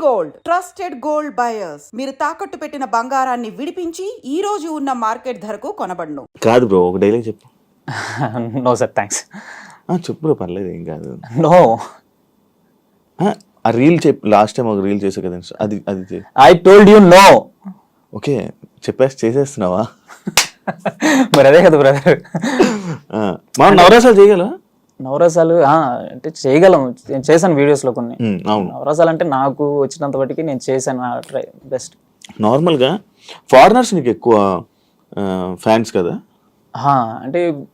Gold. Trusted gold buyers. మీరు తాకట్టు పెట్టిన బంగారాన్ని విడిపించి ఈ రోజు ఉన్న మార్కెట్ ధరకు కొనబడును. కాదు బ్రో ఒక డైలాగ్ చెప్పు. నో సార్ థ్యాంక్స్ ఆ, చెప్పు బ్రో పర్లేదు ఏం కాదు. నో ఆ, రీల్ చెప్పు లాస్ట్ టైం ఒక రీల్ చేసా కదా అది అది I told you no okay చెప్పేసి చేసేస్తున్నావా? మరి అదే కదా బ్రదర్ మనం నవరాసాలు చేయగల నవరసాలు అంటే చేయగలం. నేను చేశాను వీడియోస్లో కొన్ని. నవరసాలు అంటే నాకు వచ్చినంత మటుకి నేను చేశాను ట్రై బెస్ట్. నార్మల్గా ఫారినర్స్ నీకు ఎక్కువ ఫ్యాన్స్ కదా? అంటే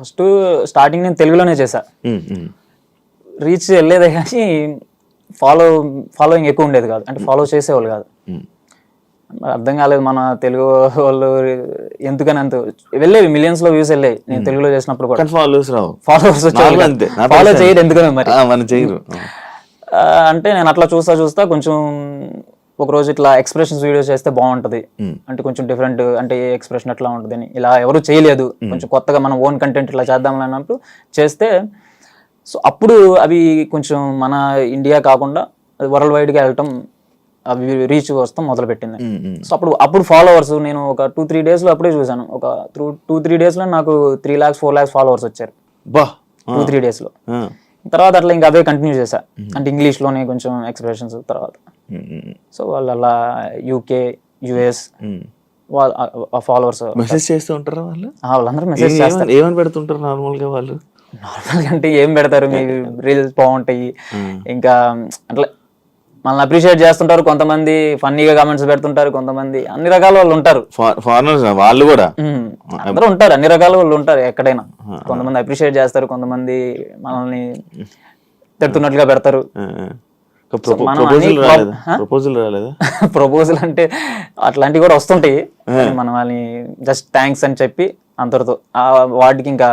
ఫస్ట్ స్టార్టింగ్ నేను తెలుగులోనే చేశా. రీచ్ వెళ్ళేదే కానీ ఫాలో ఫాలోయింగ్ ఎక్కువ ఉండేది కాదు. అంటే ఫాలో చేసేవాళ్ళు కాదు. అర్థం కాలేదు మన తెలుగు వాళ్ళు ఎందుకని అంత వెళ్ళేవి మిలియన్స్లో వ్యూస్ వెళ్ళాయి నేను తెలుగులో చేసినప్పుడు కూడా. ఫాలోవర్స్ రావు. ఫాలోవర్స్ అంతే. ఫాలో చేయరు ఎందుకని మరి. మనం చేయరు. ఆ, అంటే నేను అట్లా చూస్తా చూస్తా కొంచెం ఒక రోజు ఇట్లా ఎక్స్ప్రెషన్స్ వీడియోస్ చేస్తే బాగుంటది. అంటే కొంచెం డిఫరెంట్ అంటే ఏ ఎక్స్ప్రెషన్ ఎట్లా ఉంటుంది అని ఇలా ఎవరు చేయలేదు. కొంచెం కొత్తగా మనం ఓన్ కంటెంట్ ఇట్లా చేద్దాం అన్నప్పుడు చేస్తే సో అప్పుడు అవి కొంచెం మన ఇండియా కాకుండా వరల్డ్ వైడ్గా వెళ్ళటం అవి రీచ్ వస్తాం మొదలు పెట్టింది. సో అప్పుడు అప్పుడు ఫాలోవర్స్ నేను ఒక టూ త్రీ డేస్లో అప్పుడే చూసాను ఒక టూ టూ త్రీ డేస్లో నాకు three lakhs four lakhs followers వచ్చారు. బా. టూ త్రీ డేస్లో ఆ. తర్వాత అట్లా ఇంకా అవే కంటిన్యూ చేశా. అంటే ఇంగ్లీష్లోనే కొంచెం ఎక్స్ప్రెషన్స్ తర్వాత. సో వాళ్ళు అలా యూకే యుఎస్ ఫాలోవర్స్ మెసేజ్ చేస్తూ ఉంటారా వాళ్ళు? వాళ్ళందరూ మెసేజ్ చేస్తారు. ఏమని పెడుతుంటారు నార్మల్గా వాళ్ళు నార్మల్గా అంటే ఏం పెడతారు? మీ రీల్స్ బాగుంటాయి. ఇంకా అట్లా మనల్ని అప్రిషియేట్ చేస్తుంటారు కొంతమంది ఫన్నీగా కామెంట్స్ పెడుతుంటారు కొంతమంది అన్ని రకాల వాళ్ళు ఉంటారు. ఫారినర్స్ వాళ్ళు కూడా? అందరూ ఉంటారు అన్ని రకాల వాళ్ళు ఉంటారు ఎక్కడైనా. కొంతమంది అప్రిషియేట్ చేస్తారు కొంతమంది మనల్ని తిడుతున్నట్లుగా పెడతారు. ప్రపోజల్ రాలేదా? ప్రపోజల్ అంటే అట్లాంటివి కూడా వస్తుంటాయి. మనం వాళ్ళని జస్ట్ థ్యాంక్స్ అని చెప్పి అంతటితో. ఆ వాటికి ఇంకా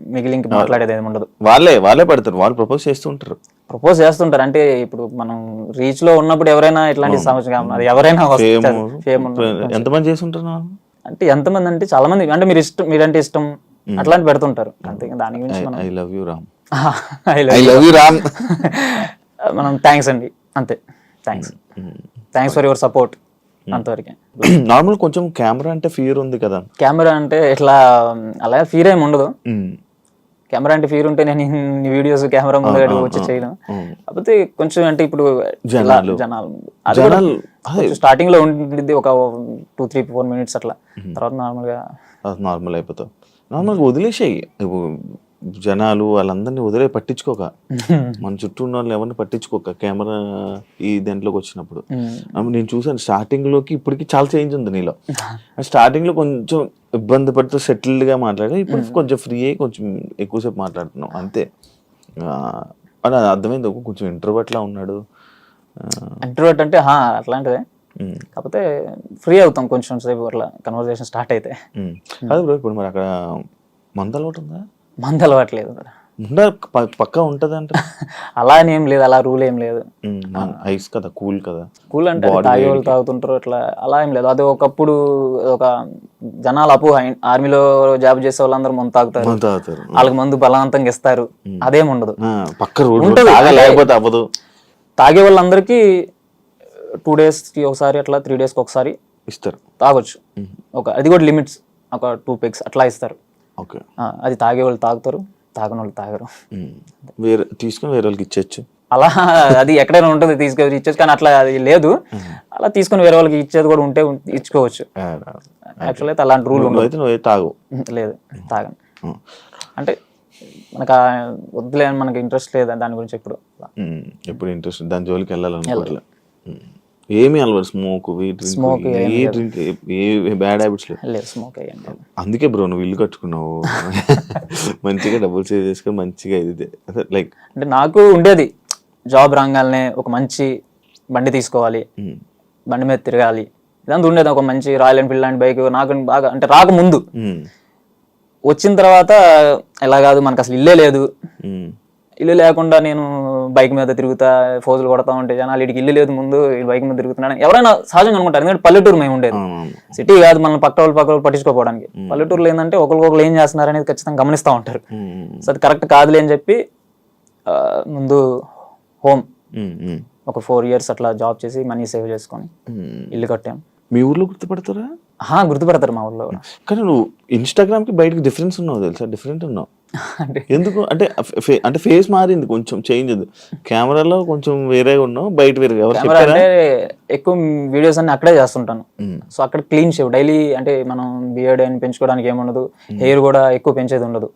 మిగిలి ఇంకా మాట్లాడేది ఏమి ఉండదు. వాళ్ళే వాళ్ళే పెడతారు వాళ్ళు ప్రపోజ్ చేస్తూ ఉంటారు ప్రపోజ్ చేస్తుంటారు. అంటే ఇప్పుడు మనం రీచ్లో ఉన్నప్పుడు ఎవరైనా ఇట్లాంటి సమస్య అది ఎవరైనా ఎంతమంది చేసి ఉంటారు normal? అంటే ఎంతమంది అంటే చాలా మంది అంటే మీరు ఇష్టం మీరంటే ఇష్టం. అట్లాంటి పెడుతుంటారు. అంతే దాని గురించి మనం I love you Ram. I. Love you Ram. మనం థ్యాంక్స్ అండి. అంతే. Thanks thanks for your support అంతవరకే. నార్మల్ కొంచెం కెమెరా అంటే ఫియర్ ఉంది కదా. కెమెరా అంటే ఇట్లా అలా ఫీర్ ఏమి ఉండదు. కెమెరా అంటే ఫీర్ ఉంటే నేను వీడియోస్ కెమెరా ముందు వచ్చి చేయను. కాకపోతే కొంచెం అంటే ఇప్పుడు జనాలు. జనాలు. స్టార్టింగ్లో ఉండింది ఒక టూ త్రీ ఫోర్ మినిట్స్ అట్లా. తర్వాత నార్మల్గా నార్మల్ అయిపోతావు నార్మల్గా వదిలేసేయి. జనాలు వాళ్ళందరినీ వదిలే పట్టించుకోక. మన చుట్టూ ఉన్న వాళ్ళు ఎవరిని పట్టించుకోక కెమెరా ఈ దాంట్లోకి వచ్చినప్పుడు. నేను చూసాను స్టార్టింగ్లోకి ఇప్పటికి చాలా చేంజ్ ఉంది నీలో. స్టార్టింగ్లో కొంచెం ఇబ్బంది పడుతూ సెటిల్డ్గా మాట్లాడే ఇప్పుడు కొంచెం ఫ్రీ అయ్యి కొంచెం ఎక్కువసేపు మాట్లాడుతున్నాం అంతే. అని అది అర్థమైంది కొంచెం ఇంటర్వెట్ లా ఉన్నాడు. ఆ, ఇంటర్వ్యూట్ అంటే అట్లాంటిదే. కాకపోతే ఫ్రీ అవుతాం కొంచెం సేపు అట్లా కన్వర్జేషన్ స్టార్ట్ అయితే. ఉమ్. కాదు బ్రో ఇప్పుడు మరి అక్కడ మంద అలవాటు ఉందా? మంది అలవాట్లేదు పక్కా ఉంటది అంటే అలా అని ఏం లేదు అలా రూల్ ఏం లేదు. ఐస్ కదా కూల్ కదా. కూల్ అంటే తాగే వాళ్ళు తాగుతుంటారు అట్లా అలా ఏం లేదు. అది ఒకప్పుడు ఒక జనాలు అపు ఆర్మీలో జాబ్ చేసే వాళ్ళందరూ మందు తాగుతారు. వాళ్ళకి మందు బలవంతంగా ఇస్తారు అదేం ఉండదు. పక్క లేకపోతే అవ్వదు. తాగే వాళ్ళందరికీ టూ కి ఒకసారి అట్లా త్రీ కి ఒకసారి ఇస్తారు. తాగొచ్చు. ఒక అది కూడా లిమిట్స్. ఒక టూ పెగ్స్ అట్లా ఇస్తారు. ఓకే. అది తాగే వాళ్ళు తాగుతారు తాగని వాళ్ళు తాగరు. వేరే తీసుకొని వేరే వాళ్ళకి ఇచ్చేచ్చు అలా అది ఎక్కడైనా ఉంటుంది తీసుకొని ఇచ్చేది కానీ అట్లా అది లేదు. అలా తీసుకొని వేరే వాళ్ళకి ఇచ్చేది కూడా ఉంటే ఇచ్చుకోవచ్చు. యాక్చువల్ అయితే అలాంటి రూల్ ఉండదు. నువ్వే తాగు. లేదు తాగను. అంటే మనకు వద్దులే మనకి ఇంట్రెస్ట్ లేదు దాని గురించి ఇప్పుడు ఉమ్, ఎప్పుడు ఇంట్రెస్ట్ దాని జోలికి ఉమ్. ఏమి అలవాటు స్మోక్ Smoke ఏ డ్రింక్ ఏ బ్యాడ్ హ్యాబిట్స్ లేదు స్మోక్ అయ్యండి అందుకే బ్రో నువ్వు ఇల్లు కట్టుకున్నావు. మంచిగా డబ్బులు సేవ్ చేసుకొని మంచిగా ఇది లైక్ అంటే నాకు ఉండేది జాబ్ రాగానే ఒక మంచి బండి తీసుకోవాలి. బండి మీద తిరగాలి. ఇదంతా ఉండేది ఒక మంచి రాయల్ ఎన్ఫీల్డ్ లాంటి బైక్ నాకు బాగా అంటే రాకముందు. వచ్చిన తర్వాత ఎలా కాదు మనకు అసలు ఇల్లే లేదు. ఇల్లు లేకుండా నేను బైక్ మీద తిరుగుతా ఫోజులు కొడతా ఉంటే జనాలు వీడికి ఇల్లు లేదు ముందు బైక్ మీద తిరుగుతున్నాడు ఎవరైనా సహజంగా అనుకుంటారు. ఎందుకంటే పల్లెటూరు మేము ఉండేది. సిటీ కాదు మనం పక్క వాళ్ళు పక్క వాళ్ళు పట్టించుకోపోవడానికి. పల్లెటూరులో ఏంటంటే ఒకరికొకరు ఏం చేస్తున్నారు అనేది ఖచ్చితంగా గమనిస్తూ ఉంటారు. సో అది కరెక్ట్ కాదులే అని చెప్పి ముందు హోమ్ ఒక ఫోర్ ఇయర్స్ అట్లా జాబ్ చేసి మనీ సేవ్ చేసుకొని. ఇల్లు కట్టాం. మీ ఊర్లో గుర్తుపడతారా? గుర్తుపడతారు మా కూడా. కానీ నువ్వు ఇన్స్టాగ్రామ్కి బయటకి డిఫరెన్స్ ఉన్నావు తెలుసా? డిఫరెంట్ ఉన్నావు. అంటే ఎందుకు? అంటే అంటే ఫేస్ మారింది కొంచెం చేంజ్ కెమెరాలో కొంచెం వేరేగా ఉన్నావు బయట అంటే ఎక్కువ వీడియోస్ అన్ని అక్కడే చేస్తుంటాను. సో అక్కడ క్లీన్ షేవ్ డైలీ అంటే మనం బియర్డ్ అని పెంచుకోవడానికి ఏముండదు హెయిర్ కూడా ఎక్కువ పెంచేది ఉండదు.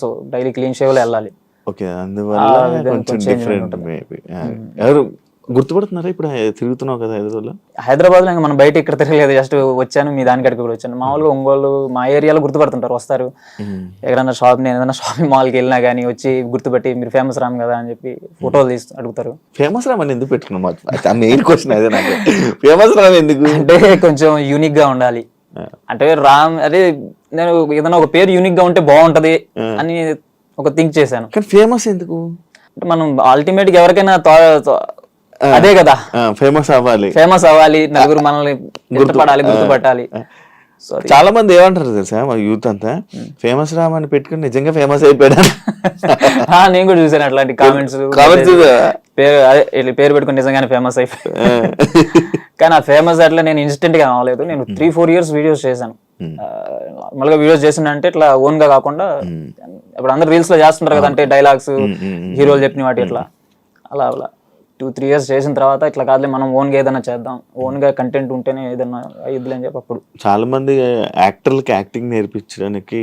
సో డైలీ క్లీన్ షేవ్లో వెళ్ళాలి. ఓకే అందువల్ల కొంచెం డిఫరెంట్. మేబీ ఎవరు గుర్తుపడుతున్నారా? ఇప్పుడు తిరుగుతున్నావు కదా హైదరాబాద్లో? హైదరాబాద్లో ఇంకా మనం బయట ఇక్కడ తిరగలేదు. జస్ట్ వచ్చాను మీ దాని కాడికి కూడా వచ్చాను. మామూలుగా ఒంగోలు మా ఏరియాలో గుర్తుపడుతుంటారు వస్తారు. ఎక్కడన్నా షాప్ నేను ఏదైనా షాపింగ్ మాల్కి వెళ్ళినా కానీ వచ్చి గుర్తుపెట్టి మీరు ఫేమస్ రామ్ కదా అని చెప్పి ఫోటోలు తీసి అడుగుతారు. ఫేమస్ రామ్ అని ఎందుకు పెట్టుకున్నావు మాకు? మెయిన్ క్వశ్చన్ అదే నాకు. ఫేమస్ రామ్ ఎందుకు? అంటే కొంచెం యూనిక్గా ఉండాలి. అంటే రామ్ అదే నేను ఏదైనా ఒక పేరు యూనిక్గా ఉంటే బాగుంటది అని ఒక థింక్ చేశాను. కానీ ఫేమస్ ఎందుకు? అంటే మనం అల్టిమేట్గా ఎవరికైనా అదే కదా. ఫేమస్ అవ్వాలి. ఫేమస్ అవ్వాలి నలుగురు మనల్ని గుర్తుపడాలి గుర్తుపట్టాలి. చాలా మంది ఏమంటారు తెలుసా? మా యూత్ అంతా ఫేమస్ రామ్ అని పెట్టుకుని నిజంగా ఫేమస్ అయిపోయాడు ఆ, నేను కూడా చూసాను అట్లాంటి కామెంట్స్? పేరు అదే పేరు పెట్టుకుని నిజంగానే ఫేమస్ అయిపోయి కానీ ఆ ఫేమస్ అట్లా నేను ఇన్స్టెంట్గా అవ్వలేదు నేను త్రీ ఫోర్ ఇయర్స్ వీడియోస్ చేశాను. నార్మల్గా వీడియోస్ చేసిన అంటే ఇట్లా ఓన్గా కాకుండా ఇప్పుడు అందరు రీల్స్లో చేస్తుంటారు కదా అంటే డైలాగ్స్ హీరోలు చెప్పిన వాటి ఇట్లా. అలా అలా. టూ త్రీ ఇయర్స్ చేసిన తర్వాత ఇట్లా కాదులే మనం ఓన్గా ఏదైనా చేద్దాం. ఓన్గా కంటెంట్ ఉంటేనే ఏదైనా అయ్యిద్దిలే అని చెప్పి అప్పుడు. చాలా మంది యాక్టర్లకి యాక్టింగ్ నేర్పించడానికి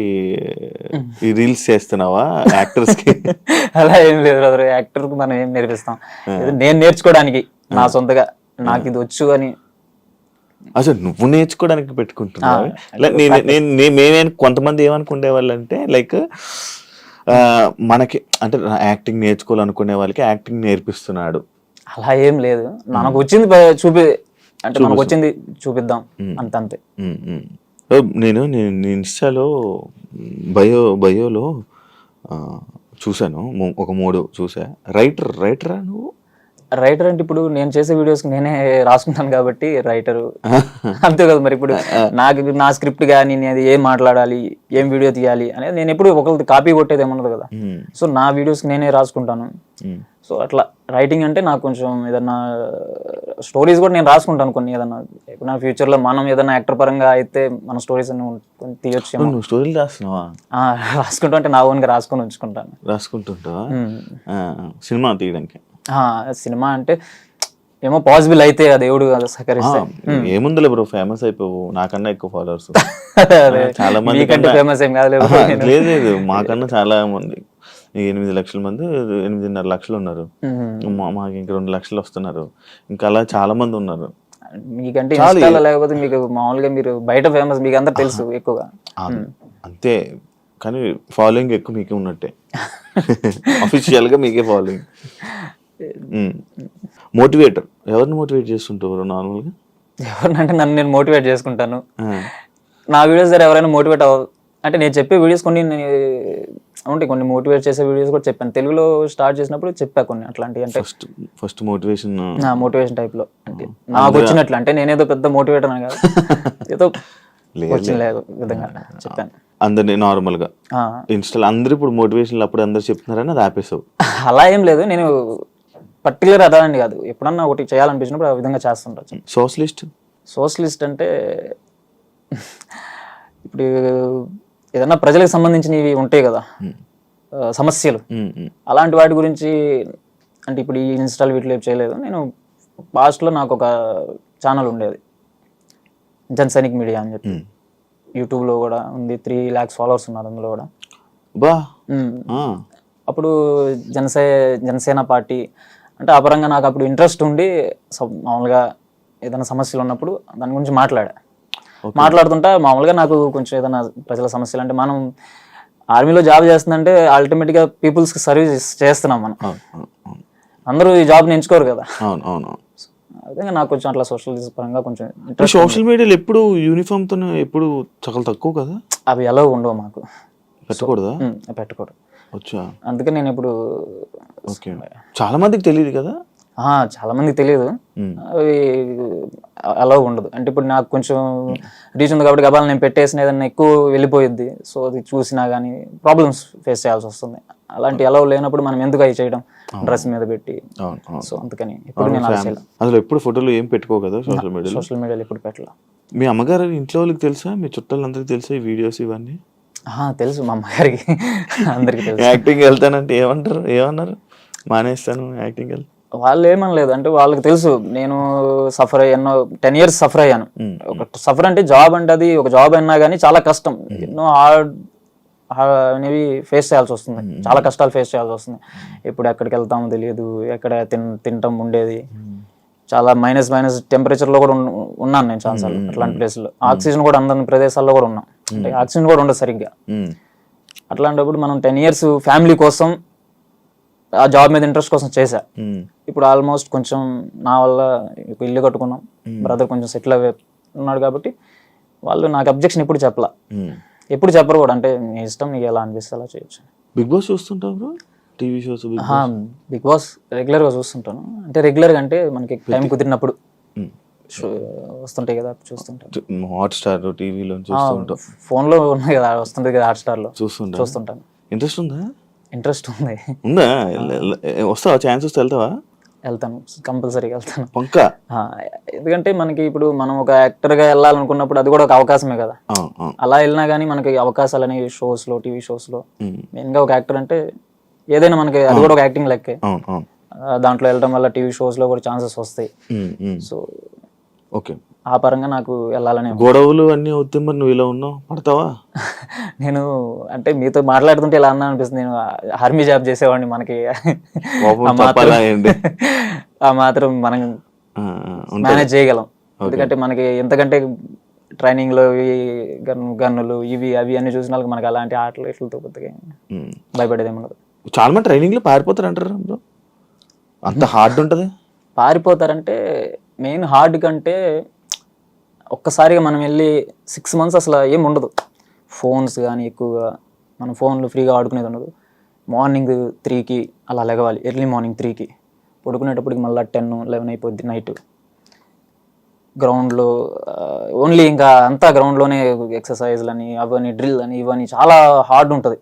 ఈ రీల్స్ చేస్తున్నావా? యాక్టర్స్కి అలా ఏం లేదు బ్రదర్ యాక్టర్కి మనం ఏం నేర్పిస్తాం. ఇది నేను నేర్చుకోవడానికి నా సొంతగా నాకు ఇది వచ్చు అని. అసలు నువ్వు నేర్చుకోవడానికి పెట్టుకుంటున్నావా? నేను నేను మేమే కొంతమంది ఏమనుకునే వాళ్ళు అంటే లైక్ మనకి అంటే యాక్టింగ్ నేర్చుకోవాలనుకునే వాళ్ళకి యాక్టింగ్ నేర్పిస్తున్నాడు. అలా ఏం లేదు. మనకు వచ్చింది చూపి అంటే మనకు వచ్చింది చూపిద్దాం అంత అంతే ఉమ్, ఉమ్. ఓ, నేను నేను ఇన్స్టాలో బయో బయోలో చూశాను. ఒక మూడు చూసా రైటర్ రైటరా నువ్వు? రైటర్ అంటే ఇప్పుడు నేను చేసే వీడియోస్ నేనే రాసుకుంటాను కాబట్టి రైటర్. అంతే కదా మరి ఇప్పుడు. నాకు నా స్క్రిప్ట్ కానీ నేను ఏం మాట్లాడాలి ఏం వీడియో తీయాలి అనేది నేను ఎప్పుడు ఒకరిది కాపీ కొట్టేది ఏమన్నది కదా. సో నా వీడియోస్ నేనే రాసుకుంటాను. సో అట్లా రైటింగ్ అంటే నాకు కొంచెం ఏదన్నా స్టోరీస్ కూడా నేను రాసుకుంటాను కొన్ని ఏదన్నా. నా future లో మనం ఏదైనా యాక్టర్ పరంగా అయితే మన స్టోరీస్ తీయొచ్చు నువ్వు స్టోరీలు రాస్తున్నావా? రాసుకుంటా అంటే నా ఓన్గా రాసుకొని ఉంచుకుంటాను. రాసుకుంటుంటావా. ఆ, సినిమా తీయడానికి. సినిమా అంటే ఏమో పాసిబుల్ అయితే ఆ దేవుడు సహకరిస్తే. ఏముందిలే బ్రో ఫేమస్ అయిపోవు. నాకన్నా ఎక్కువ ఫాలోవర్స్. చాలా మంది ఫేమస్ ఏం కాదు లేదు. మాకన్నా చాలా మంది. ఎనిమిది లక్షల మంది ఎనిమిదిన్నర లక్షలు ఉన్నారు. మాకు ఇంక రెండు లక్షలు వస్తున్నారు. ఇంకా అలా చాలా మంది ఉన్నారు. మీకంటే ఇన్స్టాలో లేకపోతే మీకు మామూలుగా మీరు బయట ఫేమస్ మీకు అందరు తెలుసు ఎక్కువగా. అంతే. కానీ ఫాలోయింగ్ ఎక్కువ మీకే ఉన్నట్టే. అఫీషియల్గా మీకే ఫాలోయింగ్ మోటివేటర్ ఎవరిని మోటివేట్ చేస్తుంటారు నార్మల్గా ఎవరినంటే నన్ను నేను మోటివేట్ చేసుకుంటాను. నా వీడియోస్ దగ్గర ఎవరైనా మోటివేట్ అవ్వ అంటే నేను చెప్పే వీడియోస్ కొన్ని నేను ఉంటాయి కొన్ని మోటివేట్ చేసే వీడియోస్ కూడా చెప్పాను. తెలుగులో స్టార్ట్ చేసినప్పుడు చెప్పా కొన్ని అట్లాంటివి అంటే ఫస్ట్ ఫస్ట్ మోటివేషన్ నా మోటివేషన్ టైప్లో. అంటే నాకు వచ్చినట్లు అంటే నేనేదో పెద్ద మోటివేటర్ అని కాదు. ఏదో వచ్చిన లేదు. విధంగా చెప్పాను. అందరినీ నార్మల్గా. ఆ, ఇన్స్టాల్ అందరూ ఇప్పుడు మోటివేషన్ అప్పుడు అందరు చెప్తున్నారని అది ఆపేసావు. అలా ఏం లేదు నేను పర్టికులర్ అదానండి కాదు. ఎప్పుడన్నా ఒకటి చేయాలనిపించినప్పుడు ఆ విధంగా చేస్తుంటాను. సోషలిస్ట్ సోషలిస్ట్ అంటే ఇప్పుడు ఏదన్నా ప్రజలకు సంబంధించినవి ఉంటాయి కదా. సమస్యలు. అలాంటి వాటి గురించి అంటే ఇప్పుడు ఈ ఇన్స్టాల్ వీటిలో చేయలేదు. నేను పాస్ట్లో నాకు ఒక ఛానల్ ఉండేది. జన్ సైనిక్ మీడియా అని చెప్పి. యూట్యూబ్లో కూడా ఉంది. త్రీ ల్యాక్స్ ఫాలోవర్స్ ఉన్నారు అందులో కూడా. బా అప్పుడు జనసే జనసేన పార్టీ అంటే ఆ పరంగా నాకు అప్పుడు ఇంట్రెస్ట్ ఉండి స- మామూలుగా ఏదైనా సమస్యలు ఉన్నప్పుడు దాని గురించి మాట్లాడా. మాట్లాడుతుంటా మామూలుగా నాకు కొంచెం ఏదైనా ప్రజల సమస్యలు అంటే మనం ఆర్మీలో జాబ్ చేస్తుందంటే అల్టిమేట్గా పీపుల్స్కి సర్వీస్ చేస్తున్నాం మనం. అందరూ ఈ జాబ్ని ఎంచుకోరు కదా. అవును అవును అదే నాకు కొంచెం అట్లా సోషల్ పరంగా కొంచెం సోషల్ మీడియాలో ఎప్పుడు యూనిఫామ్తో ఎప్పుడు చాలా తక్కువ కదా? అవి ఎలా ఉండవు మాకు. పెట్టకూడదా? పెట్టకూడదు. వచ్చా అందుకే నేను ఇప్పుడు ఓకే. చాలా మందికి తెలియదు కదా? చాలా మందికి తెలియదు. అవి అలా ఉండదు. అంటే ఇప్పుడు నాకు కొంచెం రీచ్ ఉంది కాబట్టి గబాలు నేను పెట్టేసిన ఏదన్నా ఎక్కువ వెళ్ళిపోయిద్ది. సో అది చూసినా కానీ ప్రాబ్లమ్స్ ఫేస్ చేయాల్సి వస్తుంది. అలాంటి ఎలా లేనప్పుడు మనం ఎందుకు అవి చేయడం? డ్రెస్ మీద పెట్టి. సో అందుకని ఇప్పుడు నేను అసలు ఎప్పుడు ఫోటోలు ఏం పెట్టుకో కదా సోషల్ మీడియాలో సోషల్ మీడియాలో ఇప్పుడు పెట్టాల. మీ అమ్మగారు ఇంట్లో వాళ్ళకి తెలుసా? మీ చుట్టాలందరికీ తెలుసా ఈ వీడియోస్ ఇవన్నీ? తెలుసు మా అమ్మగారికి. అందరికి తెలుసు. యాక్టింగ్ వెళ్తానంటే ఏమంటారు? ఏమన్నారు? మానేస్తాను యాక్టింగ్ వెళ్తా వాళ్ళు ఏమనలేదు అంటే వాళ్ళకి తెలుసు నేను సఫర్ అయ్యాను టెన్ ఇయర్స్ సఫర్ అయ్యాను. ఒక సఫర్ అంటే జాబ్ అంటే అది ఒక జాబ్ అయినా కానీ చాలా కష్టం. ఎన్నో హార్డ్ అనేవి ఫేస్ చేయాల్సి వస్తుంది. చాలా కష్టాలు ఫేస్ చేయాల్సి వస్తుంది. ఎప్పుడు ఎక్కడికి వెళ్తామో తెలియదు ఎక్కడ తిన్ తింటాం ఉండేది. చాలా మైనస్ మైనస్ టెంపరేచర్లో కూడా ఉన్- ఉన్నాను నేను చాలాసార్లు అట్లాంటి ప్లేస్లో ఆక్సిజన్ కూడా అందని ప్రదేశాల్లో కూడా ఉన్నాం. అంటే ఆక్సిజన్ కూడా ఉండదు సరిగ్గా. అట్లాంటప్పుడు మనం టెన్ ఇయర్స్ ఫ్యామిలీ కోసం ఆ జాబ్ మీద ఇంట్రెస్ట్ కోసం చేశా. ఉమ్. ఇప్పుడు ఆల్మోస్ట్ కొంచెం నా వల్ల ఇల్లు కట్టుకున్నాం. బ్రదర్ కొంచెం సెటిల్ అయ్యే ఉన్నాడు కాబట్టి వాళ్ళు నాకు అబ్జెక్షన్ ఎప్పుడు చెప్పలా. ఉమ్. ఎప్పుడు చెప్పరు కూడా. అంటే నీ ఇష్టం నీకు ఎలా అనిపిస్తే అలా చేయొచ్చు. బిగ్ బాస్ చూస్తుంటావు టీవీ షోస్ బిగ్ బాస్ రెగ్యులర్గా చూస్తుంటాను. అంటే రెగ్యులర్గా అంటే మనకి టైం కుదిరినప్పుడు వస్తుంటాయి కదా చూస్తుంటాను హాట్ స్టార్ టీవీలో చూస్తూ ఉంటావు ఫోన్లో ఉన్నాయి కదా వస్తుంది కదా హాట్ స్టార్లో. చూస్తుంటా. చూస్తుంటాను. ఇంట్రెస్ట్ ఉందా? ఇంట్రెస్ట్ ఉంది. ఉందా? వస్తావా? ఛాన్స్ వస్తే వెళ్తావా? వెళ్తాను. కంపల్సరీగా వెళ్తాను. పంక? ఎందుకంటే మనకి ఇప్పుడు మనం ఒక యాక్టర్గా వెళ్ళాలనుకున్నప్పుడు అది కూడా ఒక అవకాశమే కదా. అలా వెళ్ళినా కానీ మనకి అవకాశాలు అనేవి షోస్లో టీవీ షోస్లో ఉమ్. మెయిన్గా ఒక యాక్టర్ అంటే ఏదైనా మనకి అది కూడా ఒక యాక్టింగ్ లెక్కే. దాంట్లో వెళ్ళడం వల్ల టీవీ షోస్లో కూడా ఛాన్సెస్ వస్తాయి. So okay. ఆ పరంగా నాకు వెళ్ళాలని. గొడవలు అన్నీ అవుతే మరి నువ్వు ఇలా ఉన్నావు? పడతావా? నేను అంటే మీతో మాట్లాడుతుంటే ఇలా అన్నా అనిపిస్తుంది. నేను ఆర్మీ జాబ్ చేసేవాడిని మనకి. ఆ మాత్రం? ఆ మనం. మేనేజ్ చేయగలం. ఎందుకంటే మనకి ఎంతకంటే ట్రైనింగ్లో ఇవి గన్ గన్నులు ఇవి అవి అన్ని చూసిన వాళ్ళకి మనకి అలాంటి ఆటలు ఇట్లతో కొద్దిగా ఉమ్. భయపడేది ఏమి ఉండదు. చాలా మంది ట్రైనింగ్లో పారిపోతారు అంటారు బ్రో? అంత హార్డ్ ఉంటది? పారిపోతారంటే మెయిన్ హార్డ్ కంటే ఒక్కసారిగా మనం వెళ్ళి సిక్స్ మంత్స్ అసలు ఏం ఉండదు. ఫోన్స్ కానీ ఎక్కువగా మనం ఫోన్లు ఫ్రీగా ఆడుకునేది ఉండదు. మార్నింగ్ త్రీకి అలా లెగవాలి ఎర్లీ మార్నింగ్ త్రీకి పడుకునేటప్పటికి మళ్ళీ టెన్ లెవెన్ అయిపోద్ది నైట్ గ్రౌండ్లో ఓన్లీ ఇంకా అంతా గ్రౌండ్లోనే ఎక్సర్సైజ్లని అవని డ్రిల్ అని ఇవని చాలా హార్డ్ ఉంటుంది.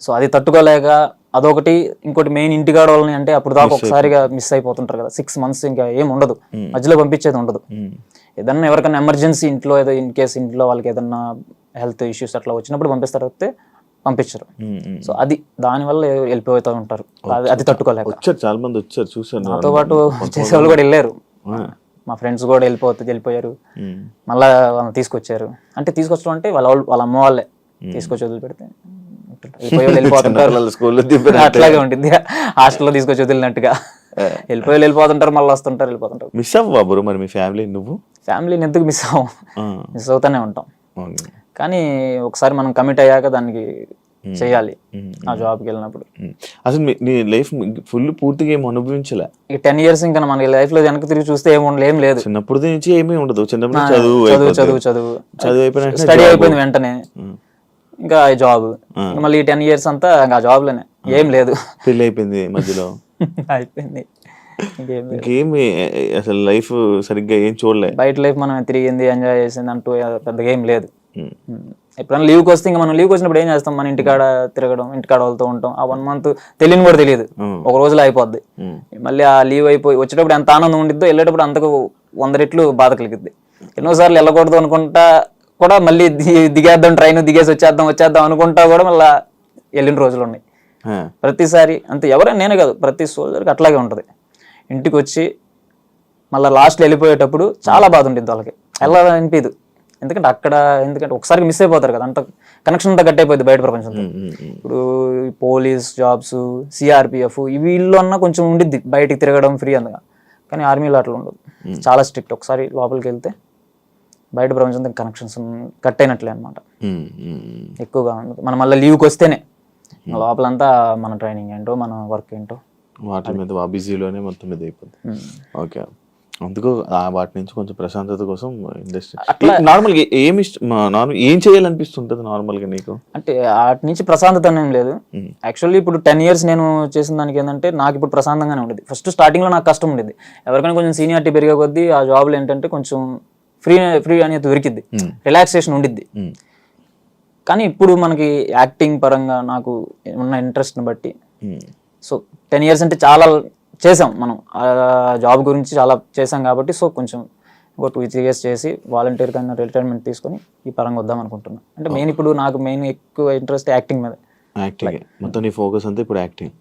సో అది తట్టుకోలేక అదొకటి. ఇంకోటి మెయిన్ ఇంటికాడ వాళ్ళని అంటే అప్పుడు దాకా ఒకసారిగా మిస్ అయిపోతుంటారు కదా. సిక్స్ మంత్స్ ఇంకా ఏం ఉండదు. మధ్యలో పంపించేది ఉండదు. ఏదన్నా ఎవరికైనా ఎమర్జెన్సీ ఇంట్లో ఏదో ఇన్ కేస్ ఇంట్లో వాళ్ళకి ఏదన్నా హెల్త్ ఇష్యూస్ అట్లా వచ్చినప్పుడు పంపిస్తారు తప్పితే పంపించరు. సో అది దానివల్ల వెళ్ళిపోతూ ఉంటారు. అది తట్టుకోలేక. వచ్చారు చాలా మంది వచ్చారు చూసాను నాతో పాటు చేసేవాళ్ళు కూడా వెళ్ళారు. మా ఫ్రెండ్స్ కూడా వెళ్ళిపోతే వెళ్ళిపోయారు. మళ్ళా వాళ్ళని తీసుకొచ్చారు. అంటే తీసుకొచ్చడం అంటే వాళ్ళ వాళ్ళు- అమ్మ వాళ్ళే తీసుకొచ్చి వదిలిపెడితే. వెళ్ళిపోతుంటారు. అట్లాగే ఉంటుంది హాస్టల్లో తీసుకొచ్చి వదిలినట్టుగా. వెళ్ళిపోయి వాళ్ళు వెళ్ళిపోతుంటారు మళ్ళీ వస్తుంటారు వెళ్ళిపోతుంటారు. మిస్ అవ్వా బ్రో మరి మీ ఫ్యామిలీ నువ్వు? ఫ్యామిలీని ఎందుకు మిస్ అవ్వం? మిస్ అవుతానే ఉంటాం. కానీ ఒకసారి మనం కమిట్ అయ్యాక దానికి చేయాలి ఉమ్. ఆ జాబ్కి వెళ్ళినప్పుడు. ఉమ్. అసలు నీ లైఫ్ ఫుల్ పూర్తిగా ఏం అనుభవించలే? ఈ టెన్ ఇయర్స్ ఇంకా మన లైఫ్లో వెనక్కి తిరిగి చూస్తే ఏం ఉండదు ఏం లేదు. చిన్నప్పటి నుంచి ఏమీ ఉండదు. చిన్నప్పుడు చదువు చదువు. చదువు చదువు. చదువు అయిపోయిన వెంటనే స్టడీ. అయిపోయింది వెంటనే. ఇంకా జాబ్ మళ్ళీ ఈ టెన్ ఇయర్స్ అంతా ఇంకా జాబ్లోనే. ఏం లేదు. పెళ్ళి అయిపోయింది మధ్యలో. అయిపోయింది. ఇంకేమి అసలు లైఫ్ సరిగ్గా ఏం చూడలే. బయట లైఫ్ మనం తిరిగింది ఎంజాయ్ చేసింది అంటూ పెద్దగా ఏం లేదు. ఎప్పుడైనా లీవ్కి వస్తే ఇంకా మనం లీవ్కి వచ్చినప్పుడు ఏం చేస్తాం? మన ఇంటికాడ తిరగడం ఇంటికాడ వాళ్ళతో ఉంటాం ఆ వన్ మంత్ తెలియని కూడా తెలియదు. ఒక రోజులో అయిపోద్ది. మళ్ళీ ఆ లీవ్ అయిపోయి వచ్చేటప్పుడు ఎంత ఆనందం ఉండిద్దో వెళ్ళేటప్పుడు అంతకు వంద రెట్లు బాధ కలిగిద్ది. ఎన్నోసార్లు వెళ్ళకూడదు అనుకుంటా కూడా మళ్ళీ దిగేద్దాం ట్రైన్ దిగేసి వచ్చేద్దాం వచ్చేద్దాం అనుకుంటా కూడా మళ్ళీ వెళ్ళిన రోజులు ఉన్నాయి. ప్రతిసారి అంతే ఎవరైనా నేనే కాదు ప్రతి సోల్జర్కి అట్లాగే ఉంటుంది. ఇంటికి వచ్చి మళ్ళీ లాస్ట్లో వెళ్ళిపోయేటప్పుడు చాలా బాధ ఉంటుంది వాళ్ళకి. వెళ్ళాలని అనిపించదు ఎందుకంటే అక్కడ ఎందుకంటే ఒకసారి మిస్ అయిపోతారు కదా అంత కనెక్షన్ అంతా కట్ అయిపోయింది బయట ప్రపంచంతో. ఇప్పుడు పోలీస్ జాబ్స్ సిఆర్పిఎఫ్ వీళ్ళు అన్నా కొంచెం ఉండిద్ది బయటికి తిరగడం ఫ్రీ అందుగా. కానీ ఆర్మీలో అట్లా ఉండదు. చాలా స్ట్రిక్ట్ ఒకసారి లోపలికి వెళ్తే బయట ప్రపంచంతో కనెక్షన్స్ కట్ అయినట్లే అనమాట. ఎక్కువగా ఉండదు. మనం మళ్ళీ లీవ్కి వస్తేనే. లోపలంతా మన ట్రైనింగ్ ఏంటో మన వర్క్ ఏంటో. వాటి మీద ఆ బిజీలోనే మొత్తం మీద అయిపోద్ది. ఓకే. అందుకు ఆ వాటి నుంచి కొంచెం ప్రశాంతత కోసం ఇండస్ట్రీ. అట్లా- నార్మల్గా ఏమి నార్మల్ ఏం చేయాలనిపిస్తుంటది నార్మల్గా నీకు? అంటే వాటి నుంచి ప్రశాంతత ఏం లేదు. యాక్చువల్లీ ఇప్పుడు టెన్ ఇయర్స్ నేను చేసిన దానికి ఏంటంటే నాకు ఇప్పుడు ప్రశాంతంగానే ఉండేది. ఫస్ట్ స్టార్టింగ్లో నాకు కష్టం ఉండేది. ఎవరికైనా కొంచెం సీనియారిటీ పెరిగే కొద్దీ ఆ జాబ్లో ఏంటంటే కొంచెం ఫ్రీ ఫ్రీ అనేది దొరికిద్ది. రిలాక్సేషన్ ఉండిద్ది. కానీ ఇప్పుడు మనకి యాక్టింగ్ పరంగా నాకు ఉన్న ఇంట్రెస్ట్ని బట్టి ఉమ్. సో టెన్ ఇయర్స్ అంటే చాలా చేసాం మనం. జాబ్ గురించి చాలా చేసాం కాబట్టి సో కొంచెం ఒక టూ త్రీ ఇయర్స్ చేసి వాలంటీర్ కన్నా రిటైర్మెంట్ తీసుకొని ఈ పరంగా వద్దాం అనుకుంటున్నాను అంటే మెయిన్ ఇప్పుడు నాకు మెయిన్ ఎక్కువ ఇంట్రెస్ట్ యాక్టింగ్ మీద. యాక్టింగ్ మొత్తం నీ ఫోకస్ అంతా ఇప్పుడు యాక్టింగ్.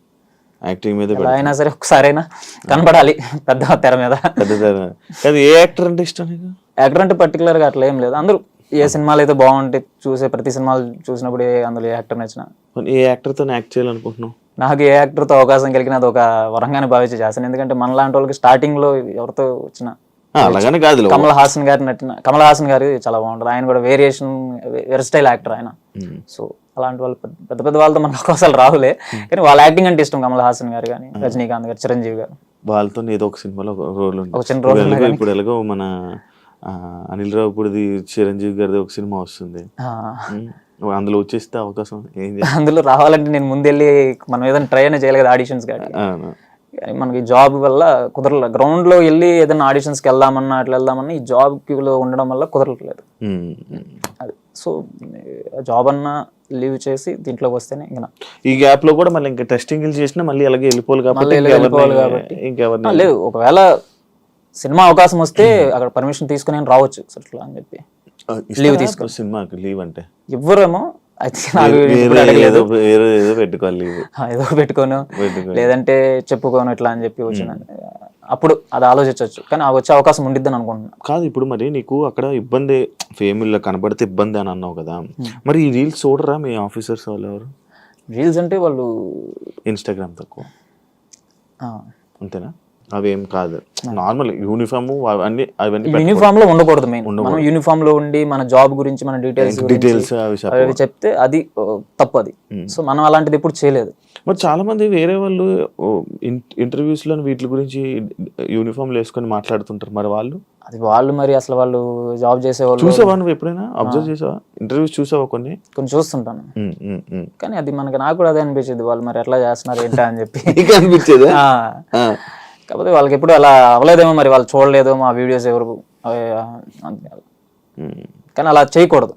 యాక్టింగ్ మీద అయినా సరే ఒకసారైనా కనపడాలి పెద్ద తెర మీద. పెద్ద తెర- ఏ యాక్టర్ అంటే ఇష్టం నీకు? యాక్టర్ అంటే పర్టికులర్గా అట్లా ఏం లేదు. అందరూ ఏ సినిమాలు అయితే బాగుంటే చూసే ప్రతి సినిమాలు చూసినప్పుడు ఏ అందులో ఏ యాక్టర్ నచ్చిన. ఏ యాక్టర్తో యాక్ట్ చేయాలనుకుంటున్నావు? నాకు ఏ యాక్టర్తో అవకాశం కలిగినా అది ఒక వరంగానే భావించి చేస్తాను. ఎందుకంటే మనలాంటి వాళ్ళకి starting లో ఎవరితో వచ్చిన. ఆ, అలాగనే కాదు కమల్ హాసన్ గారి నటిన కమల్ హాసన్ గారి చాలా బాగుంటుంది ఆయన కూడా వేరియేషన్ వెరస్టైల్ యాక్టర్ ఆయన. సో అలాంటి వాళ్ళు పెద్ద- పెద్ద వాళ్ళతో మనకు అవకాశాలు రావులే. కానీ వాళ్ళ యాక్టింగ్ అంటే ఇష్టం కమల్ హాసన్ గారు కానీ రజనీకాంత్ గారు చిరంజీవి గారు. వాళ్ళతో ఏదో ఒక సినిమాలో ఒక రోల్ ఉంది. ఒక చిన్న ఇప్పుడు ఎలాగో ఇప్పుడు ఎలాగో మన అనిల్ రావు ఇప్పుడుది చిరంజీవి గారిది ఒక సినిమా వస్తుంది. అందులో వచ్చేస్తే అవకాశం ఏం అందులో రావాలంటే నేను ముందెళ్ళి మనం ఏదైనా ట్రై అయినా చేయాలి కదా ఆడిషన్స్ కానీ మనకి జాబ్ వల్ల కుదరలేదు గ్రౌండ్లో వెళ్ళి ఏదైనా ఆడిషన్స్కి వెళ్దామన్నా అట్లా వెళ్దామన్నా ఈ జాబ్లో ఉండడం వల్ల కుదరట్లేదు. అది. సో జాబ్ అన్నా లీవ్ చేసి దీంట్లోకి వస్తేనే ఇంకా ఈ గ్యాప్లో కూడా మళ్ళీ ఇంకా టెస్టింగ్ చేసినా మళ్ళీ అలాగే వెళ్ళిపోవాలి కాబట్టి లేదు ఒకవేళ సినిమా అవకాశం వస్తే అక్కడ పర్మిషన్ తీసుకుని రావచ్చు. అట్లా అని చెప్పి లీవ్ తీసుకో సినిమాకి లీవ్ అంటే? ఇవ్వరేమో ఏదో పెట్టుకోవాలి ఏదో పెట్టుకోను. పెట్టుకో. లేదంటే చెప్పుకోను ఇట్లా అని చెప్పి వచ్చిన అప్పుడు అది ఆలోచించవచ్చు. కానీ ఆ వచ్చే అవకాశం ఉండిద్దని అనుకుంటున్నా. కాదు ఇప్పుడు మరి నీకు అక్కడ ఇబ్బంది ఫేమిలీలో కనబడితే ఇబ్బంది అని అన్నావు కదా. మరి ఈ రీల్స్ చూడరా మీ ఆఫీసర్స్ వాళ్ళు ఎవరు? రీల్స్ అంటే వాళ్ళు ఇన్స్టాగ్రామ్ తక్కువ. అంతేనా? అవేం కాదు. నార్మల్ యూనిఫామ్ అవన్నీ అవన్నీ యూనిఫామ్లో ఉండకూడదు మెయిన్ మనం యూనిఫామ్లో ఉండి మన జాబ్ గురించి మన డీటెయిల్స్ డీటెయిల్స్ అవి చెప్తే అది తప్పు అది సో మనం అలాంటిది ఎప్పుడు చేయలేదు. మరి చాలా మంది వేరే వాళ్ళు ఇంటర్వ్యూస్లో వీటి గురించి యూనిఫామ్ వేసుకొని మాట్లాడుతుంటారు. మరి వాళ్ళు? అది వాళ్ళు మరి అసలు వాళ్ళు జాబ్ చేసే వాళ్ళు చూసావా నువ్వు ఎప్పుడైనా? అబ్జర్వ్ చేసావా? ఇంటర్వ్యూస్ చూసావా కొన్ని? కొన్ని చూస్తుంటాను. కానీ అది మనకి నాకు కూడా అదే అనిపించింది. వాళ్ళు మరి ఎట్లా చేస్తున్నారు ఏంటా అని చెప్పి. అనిపించేదా. కాకపోతే వాళ్ళకి ఎప్పుడు అలా అవ్వలేదేమో మరి వాళ్ళు చూడలేదు మా వీడియోస్ ఎవరు కానీ అలా చేయకూడదు.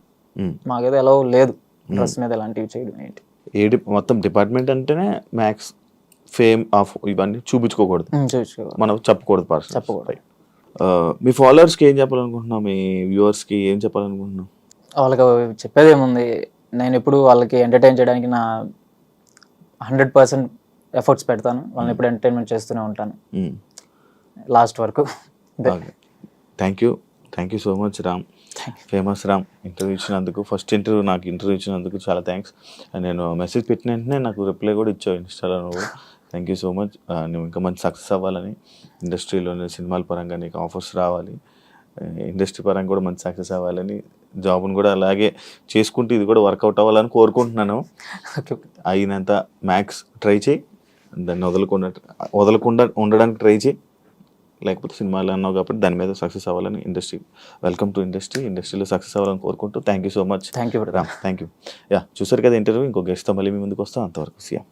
మాకేదో ఎలా లేదు. డ్రెస్ మీద ఇలాంటివి చేయడం ఏంటి? ఏ డి- మొత్తం డిపార్ట్మెంట్ అంటేనే మ్యాక్స్ ఫేమ్ ఆఫ్ ఇవన్నీ చూపించుకోకూడదు. మనం చెప్పకూడదు పర్సన్ చెప్పకూడదు. మీ ఫాలోవర్స్కి ఏం చెప్పాలనుకుంటున్నావు? మీ వ్యూవర్స్కి ఏం చెప్పాలనుకుంటున్నావు? వాళ్ళకి చెప్పేది ఏముంది నేను ఎప్పుడు వాళ్ళకి ఎంటర్టైన్ చేయడానికి నా హండ్రెడ్ పర్సెంట్ ఎఫర్ట్స్ పెడతాను. వాళ్ళని ఎప్పుడు ఎంటర్టైన్మెంట్ చేస్తూనే ఉంటాను. లాస్ట్ వరకు. Thank you thank you so much Ram famous Ram interview ఇచ్చినందుకు ఫస్ట్ ఇంటర్వ్యూ నాకు ఇంటర్వ్యూ ఇచ్చినందుకు చాలా థ్యాంక్స్ నేను మెసేజ్ పెట్టిన వెంటనే నాకు రిప్లై కూడా ఇచ్చావు ఇన్స్టాలో నువ్వు థ్యాంక్ యూ సో మచ్ నువ్వు ఇంకా మంచి సక్సెస్ అవ్వాలని ఇండస్ట్రీలోనే సినిమాల పరంగా నీకు ఆఫర్స్ రావాలి. ఇండస్ట్రీ పరంగా కూడా మంచి సక్సెస్ అవ్వాలని జాబ్ని కూడా అలాగే చేసుకుంటూ ఇది కూడా వర్కౌట్ అవ్వాలని కోరుకుంటున్నాను. ఓకే అయినంత మ్యాక్స్ ట్రై చేయి. దాన్ని వదలకుండా వదలకుండా ఉండడానికి ట్రై చేయి. లేకపోతే సినిమాలు అన్నావు కాబట్టి దాని మీద సక్సెస్ అవ్వాలని ఇండస్ట్రీ వెల్కమ్ టు ఇండస్ట్రీ ఇండస్ట్రీలో సక్సెస్ అవ్వాలని కోరుకుంటూ thank you so much thank you Ram thank you yeah చూసారు కదా ఇంటర్వ్యూ ఇంకో గెస్ట్తో మళ్ళీ మీ ముందుకు వస్తాం. అంతవరకు సియా